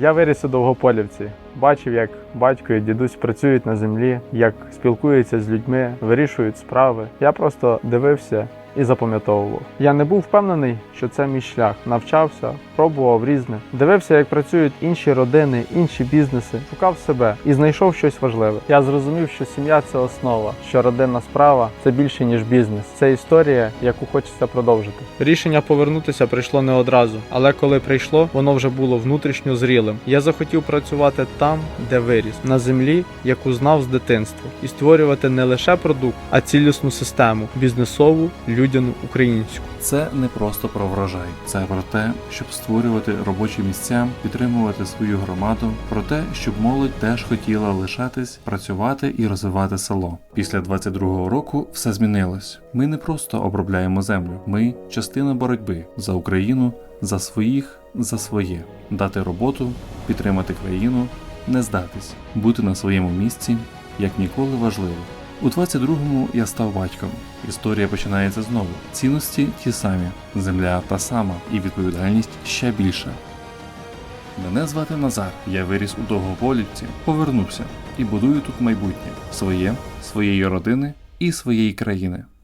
Я виріс у Довгополівці. Бачив, як батько і дідусь працюють на землі, як спілкуються з людьми, вирішують справи. Я просто дивився і запам'ятовував. Я не був впевнений, що це мій шлях. Навчався, пробував різне. Дивився, як працюють інші родини, інші бізнеси, шукав себе і знайшов щось важливе. Я зрозумів, що сім'я це основа, що родинна справа це більше ніж бізнес. Це історія, яку хочеться продовжити. Рішення повернутися прийшло не одразу, але коли прийшло, воно вже було внутрішньо зрілим. Я захотів працювати там, де виріс, на землі, яку знав з дитинства, і створювати не лише продукт, а цілісну систему бізнесову, людяну, українську. Це не просто про врожай, це про те, щоб створювати робочі місця, підтримувати свою громаду, про те, щоб молодь теж хотіла лишатись, працювати і розвивати село. Після 22-го року все змінилось. Ми не просто обробляємо землю, ми частина боротьби за Україну, за своїх, за своє, дати роботу, підтримати країну, не здатись, бути на своєму місці як ніколи важливо. У 22-му я став батьком. Історія починається знову. Цінності ті самі, земля та сама, і відповідальність ще більша. Мене звати Назар. Я виріс у Довгополівці, повернувся і будую тут майбутнє своє, своєї родини і своєї країни.